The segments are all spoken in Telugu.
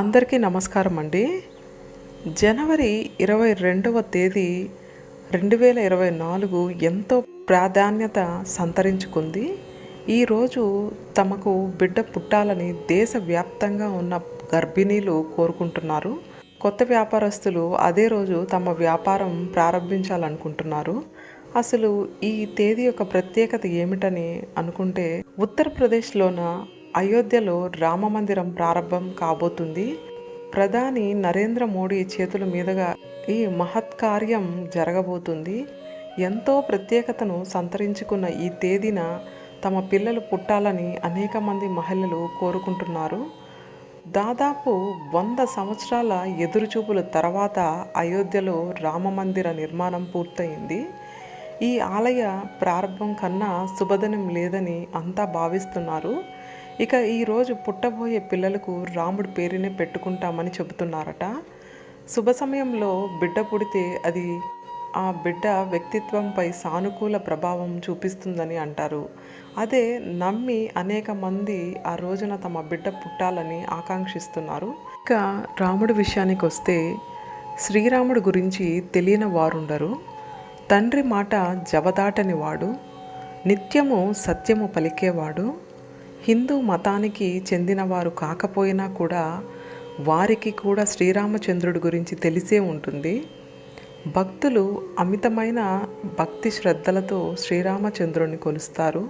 అందరికీ నమస్కారం అండి. జనవరి ఇరవై రెండవ తేదీ రెండు వేల ఇరవై నాలుగు ఎంతో ప్రాధాన్యత సంతరించుకుంది. ఈరోజు తమకు బిడ్డ పుట్టాలని దేశవ్యాప్తంగా ఉన్న గర్భిణీలు కోరుకుంటున్నారు. కొత్త వ్యాపారస్తులు అదే రోజు తమ వ్యాపారం ప్రారంభించాలనుకుంటున్నారు. అసలు ఈ తేదీ యొక్క ప్రత్యేకత ఏమిటని అనుకుంటే ఉత్తరప్రదేశ్లోన అయోధ్యలో రామ మందిరం ప్రారంభం కాబోతుంది. ప్రధాని నరేంద్ర మోడీ చేతుల మీదుగా ఈ మహత్కార్యం జరగబోతుంది. ఎంతో ప్రత్యేకతను సంతరించుకున్న ఈ తేదీన తమ పిల్లలు పుట్టాలని అనేక మంది మహిళలు కోరుకుంటున్నారు. దాదాపు వంద సంవత్సరాల ఎదురుచూపుల తర్వాత అయోధ్యలో రామ మందిర నిర్మాణం పూర్తయింది. ఈ ఆలయ ప్రారంభం కన్నా శుభదనం లేదని అంతా భావిస్తున్నారు. ఇక ఈరోజు పుట్టబోయే పిల్లలకు రాముడి పేరునే పెట్టుకుంటామని చెబుతున్నారట. శుభ సమయంలో బిడ్డ పుడితే అది ఆ బిడ్డ వ్యక్తిత్వంపై సానుకూల ప్రభావం చూపిస్తుందని అంటారు. అదే నమ్మి అనేక మంది ఆ రోజున తమ బిడ్డ పుట్టాలని ఆకాంక్షిస్తున్నారు. ఇక రాముడి విషయానికి వస్తే శ్రీరాముడు గురించి తెలియని వారుండరు. తండ్రి మాట జవదాటని వాడు నిత్యము సత్యము పలికేవాడు. హిందూ మతానికి చెందినవారు కాకపోయినా కూడా వారికి కూడా శ్రీరామచంద్రుడి గురించి తెలిసే ఉంటుంది. భక్తులు అమితమైన భక్తి శ్రద్ధలతో శ్రీరామచంద్రుడిని కొలుస్తారు.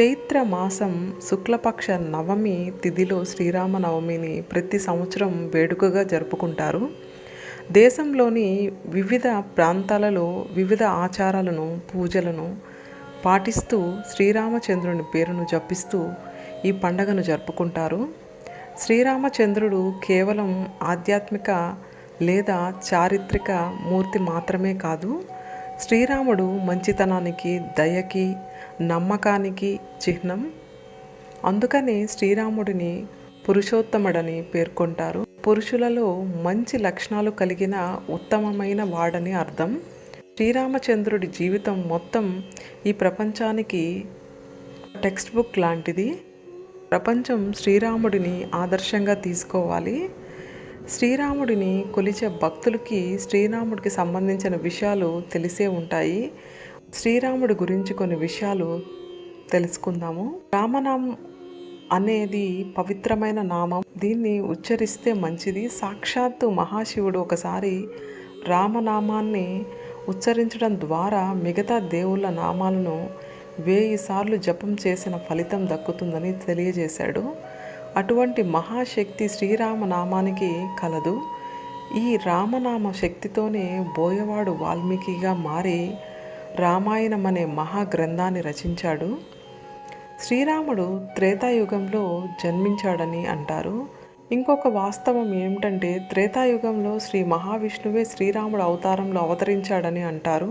చైత్ర మాసం శుక్లపక్ష నవమి తిథిలో శ్రీరామనవమిని ప్రతి సంవత్సరం వేడుకగా జరుపుకుంటారు. దేశంలోని వివిధ ప్రాంతాలలో వివిధ ఆచారాలను పూజలను పాటిస్తూ శ్రీరామచంద్రుని పేరును జపిస్తూ ఈ పండగను జరుపుకుంటారు. శ్రీరామచంద్రుడు కేవలం ఆధ్యాత్మిక లేదా చారిత్రక మూర్తి మాత్రమే కాదు శ్రీరాముడు మంచితనానికి దయకి నమ్మకానికి చిహ్నం. అందుకనే శ్రీరాముడిని పురుషోత్తముడని పేర్కొంటారు. పురుషులలో మంచి లక్షణాలు కలిగిన ఉత్తమమైన వాడని అర్థం. శ్రీరామచంద్రుడి జీవితం మొత్తం ఈ ప్రపంచానికి టెక్స్ట్ బుక్ లాంటిది. ప్రపంచం శ్రీరాముడిని ఆదర్శంగా తీసుకోవాలి. శ్రీరాముడిని కొలిచే భక్తులకి శ్రీరాముడికి సంబంధించిన విషయాలు తెలిసే ఉంటాయి. శ్రీరాముడి గురించి కొన్ని విషయాలు తెలుసుకుందాము. రామనామం అనేది పవిత్రమైన నామం. దీన్ని ఉచ్చరిస్తే మంచిది. సాక్షాత్తు మహాశివుడు ఒకసారి రామనామాన్ని ఉచ్చరించడం ద్వారా మిగతా దేవుళ్ళ నామాలను వేయి సార్లు జపం చేసిన ఫలితం దక్కుతుందని తెలియజేశాడు. అటువంటి మహాశక్తి శ్రీరామనామానికి కలదు. ఈ రామనామ శక్తితోనే బోయవాడు వాల్మీకిగా మారి రామాయణం అనే మహాగ్రంథాన్ని రచించాడు. శ్రీరాముడు త్రేతాయుగంలో జన్మించాడని అంటారు. ఇంకొక వాస్తవం ఏమిటంటే త్రేతాయుగంలో శ్రీ మహావిష్ణువే శ్రీరాముడు అవతారంలో అవతరించాడని అంటారు.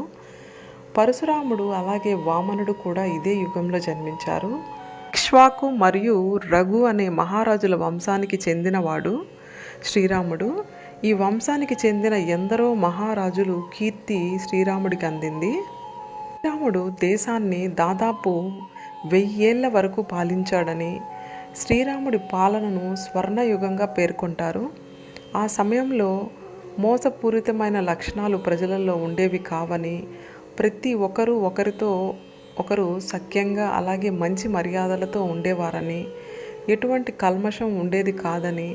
పరశురాముడు అలాగే వామనుడు కూడా ఇదే యుగంలో జన్మించారు. ఇక్ష్వాకు మరియు రఘు అనే మహారాజుల వంశానికి చెందినవాడు శ్రీరాముడు. ఈ వంశానికి చెందిన ఎందరో మహారాజులు కీర్తి శ్రీరాముడికి అందింది. శ్రీరాముడు దేశాన్ని దాదాపు వెయ్యేళ్ళ వరకు పాలించాడని శ్రీరాముడి పాలనను స్వర్ణయుగంగా పేర్కొంటారు. ఆ సమయంలో మోసపూరితమైన లక్షణాలు ప్రజలలో ఉండేవి కావని ప్రతి ఒక్కరూ ఒకరితో ఒకరు సఖ్యంగా అలాగే మంచి మర్యాదలతో ఉండేవారని ఎటువంటి కల్మషం ఉండేది కాదని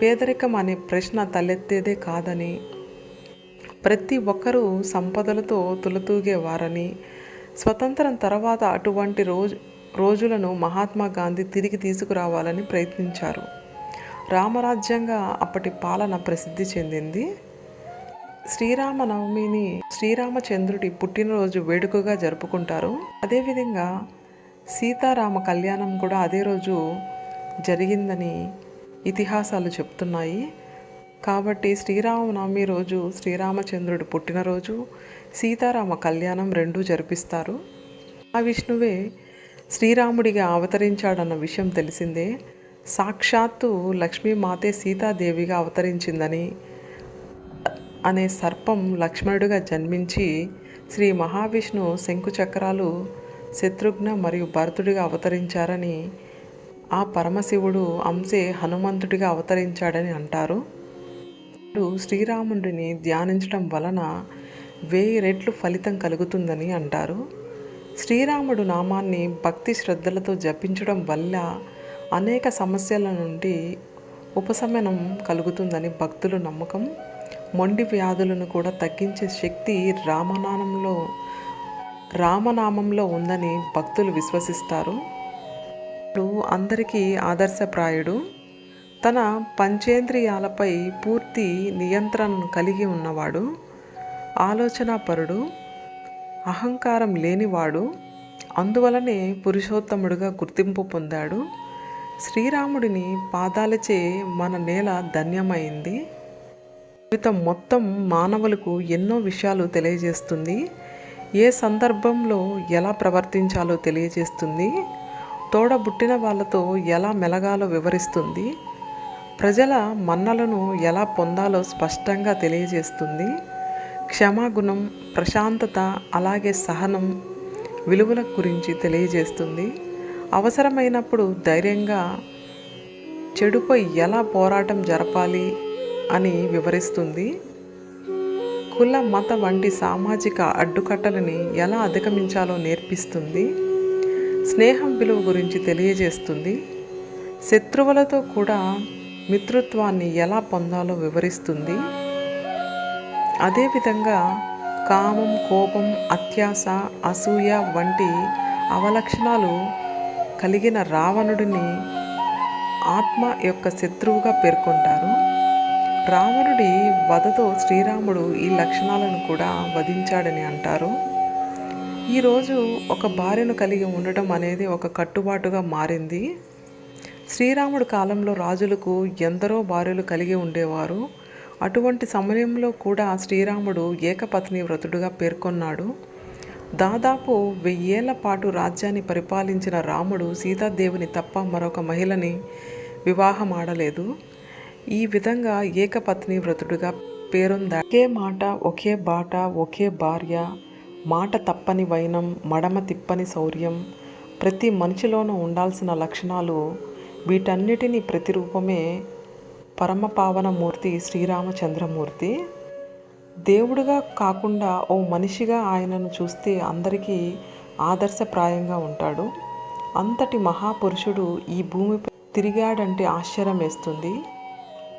పేదరికం అనే ప్రశ్న తలెత్తేదే కాదని ప్రతి ఒక్కరూ సంపదలతో తులతూగేవారని స్వతంత్రం తర్వాత అటువంటి రోజు రోజులను మహాత్మా గాంధీ తిరిగి తీసుకురావాలని ప్రయత్నించారు. రామరాజ్యంగా అప్పటి పాలన ప్రసిద్ధి చెందింది. శ్రీరామనవమిని శ్రీరామచంద్రుడి పుట్టినరోజు వేడుకగా జరుపుకుంటారు. అదేవిధంగా సీతారామ కళ్యాణం కూడా అదే రోజు జరిగిందని ఇతిహాసాలు చెప్తున్నాయి. కాబట్టి శ్రీరామనవమి రోజు శ్రీరామచంద్రుడి పుట్టినరోజు సీతారామ కళ్యాణం రెండూ జరిపిస్తారు. ఆ విష్ణువే శ్రీరాముడిగా అవతరించాడన్న విషయం తెలిసిందే. సాక్షాత్తు లక్ష్మీమాతే సీతాదేవిగా అవతరించిందని అనే సర్పం లక్ష్మణుడిగా జన్మించి శ్రీ మహావిష్ణు శంకు చక్రాలు శత్రుఘ్న మరియు భరతుడిగా అవతరించారని ఆ పరమశివుడు అంశే హనుమంతుడిగా అవతరించాడని అంటారు. శ్రీరాముడిని ధ్యానించడం వలన వెయ్యి రెట్లు ఫలితం కలుగుతుందని అంటారు. శ్రీరాముడు నామాన్ని భక్తి శ్రద్ధలతో జపించడం వల్ల అనేక సమస్యల నుండి ఉపశమనం కలుగుతుందని భక్తులు నమ్మకం. మొండి వ్యాధులను కూడా తగ్గించే శక్తి రామనామంలో రామనామంలో ఉందని భక్తులు విశ్వసిస్తారు. ఇప్పుడు అందరికీ ఆదర్శప్రాయుడు. తన పంచేంద్రియాలపై పూర్తి నియంత్రణను కలిగి ఉన్నవాడు. ఆలోచనాపరుడు. అహంకారం లేనివాడు అందువలనే పురుషోత్తముడుగా గుర్తింపు పొందాడు. శ్రీరాముడిని పాదాలచే మన నేల ధన్యమైంది. జీవితం మొత్తం మానవులకు ఎన్నో విషయాలు తెలియజేస్తుంది. ఏ సందర్భంలో ఎలా ప్రవర్తించాలో తెలియజేస్తుంది. తోడబుట్టిన వాళ్ళతో ఎలా మెలగాలో వివరిస్తుంది. ప్రజల మన్నలను ఎలా పొందాలో స్పష్టంగా తెలియజేస్తుంది. క్షమాగుణం ప్రశాంతత అలాగే సహనం విలువల గురించి తెలియజేస్తుంది. అవసరమైనప్పుడు ధైర్యంగా చెడుపై ఎలా పోరాటం జరపాలి అని వివరిస్తుంది. కుల మత వంటి సామాజిక అడ్డుకట్టలని ఎలా అధిగమించాలో నేర్పిస్తుంది. స్నేహం విలువ గురించి తెలియజేస్తుంది. శత్రువులతో కూడా మిత్రుత్వాన్ని ఎలా పొందాలో వివరిస్తుంది. అదేవిధంగా కామం కోపం అత్యాస అసూయ వంటి అవలక్షణాలు కలిగిన రావణుడిని ఆత్మ యొక్క శత్రువుగా పేర్కొంటారు. రావణుడి వధతో శ్రీరాముడు ఈ లక్షణాలను కూడా వధించాడని అంటారు. ఈరోజు ఒక భార్యను కలిగి ఉండటం అనేది ఒక కట్టుబాటుగా మారింది. శ్రీరాముడు కాలంలో రాజులకు ఎందరో భార్యలు కలిగి ఉండేవారు. అటువంటి సమయంలో కూడా శ్రీరాముడు ఏకపత్ని వ్రతుడుగా పేర్కొన్నాడు. దాదాపు వెయ్యేళ్ళ పాటు రాజ్యాన్ని పరిపాలించిన రాముడు సీతాదేవిని తప్ప మరొక మహిళని వివాహం ఆడలేదు ఈ విధంగా ఏకపత్ని వ్రతుడుగా పేరొందా. ఒకే మాట ఒకే బాట ఒకే భార్య మాట తప్పని వైనం మడమ తిప్పని శౌర్యం ప్రతి మనిషిలోనూ ఉండాల్సిన లక్షణాలు వీటన్నిటినీ ప్రతిరూపమే పరమపావనమూర్తి శ్రీరామచంద్రమూర్తి. దేవుడుగా కాకుండా ఓ మనిషిగా ఆయనను చూస్తే అందరికీ ఆదర్శప్రాయంగా ఉంటాడు. అంతటి మహాపురుషుడు ఈ భూమిపై తిరిగాడంటే ఆశ్చర్యం వేస్తుంది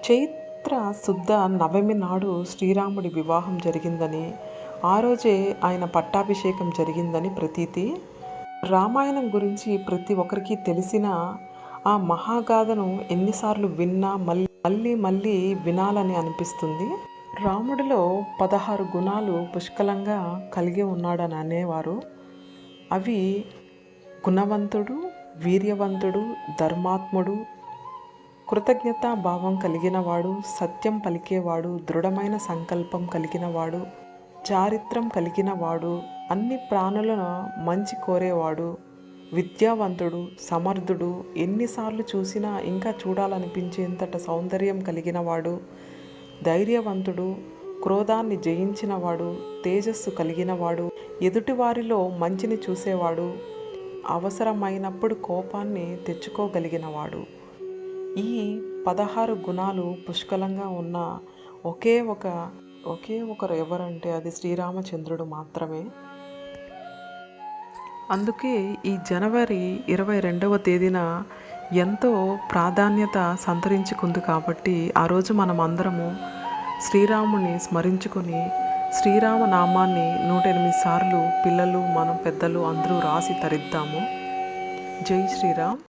చైత్ర శుద్ధ నవమి నాడు శ్రీరాముడి వివాహం జరిగిందని ఆ రోజే ఆయన పట్టాభిషేకం జరిగిందని ప్రతీతి. రామాయణం గురించి ప్రతి ఒక్కరికి తెలిసిన ఆ మహాగాథను ఎన్నిసార్లు విన్నా మళ్ళీ మళ్ళీ మళ్ళీ వినాలని అనిపిస్తుంది. రాముడిలో పదహారు గుణాలు పుష్కలంగా కలిగి ఉన్నాడని అనేవారు. అవి గుణవంతుడు వీర్యవంతుడు ధర్మాత్ముడు కృతజ్ఞతా భావం కలిగినవాడు సత్యం పలికేవాడు దృఢమైన సంకల్పం కలిగినవాడు చారిత్రం కలిగినవాడు అన్ని ప్రాణులను మంచి కోరేవాడు విద్యావంతుడు సమర్థుడు ఎన్నిసార్లు చూసినా ఇంకా చూడాలనిపించేంతట సౌందర్యం కలిగినవాడు ధైర్యవంతుడు క్రోధాన్ని జయించినవాడు తేజస్సు కలిగినవాడు ఎదుటివారిలో మంచిని చూసేవాడు అవసరమైనప్పుడు కోపాన్ని తెచ్చుకోగలిగినవాడు. ఈ పదహారు గుణాలు పుష్కలంగా ఉన్న ఒకే ఒక ఒకే ఒకరు ఎవరంటే అది శ్రీరామచంద్రుడు మాత్రమే. అందుకే ఈ జనవరి ఇరవై రెండవ తేదీన ఎంతో ప్రాధాన్యత సంతరించుకుంది కాబట్టి ఆ రోజు మనం అందరము శ్రీరాముని స్మరించుకొని శ్రీరామ నామాన్ని నూట ఎనిమిది సార్లు పిల్లలు మనం పెద్దలు అందరూ రాసి తరిద్దాము. జై శ్రీరామ్.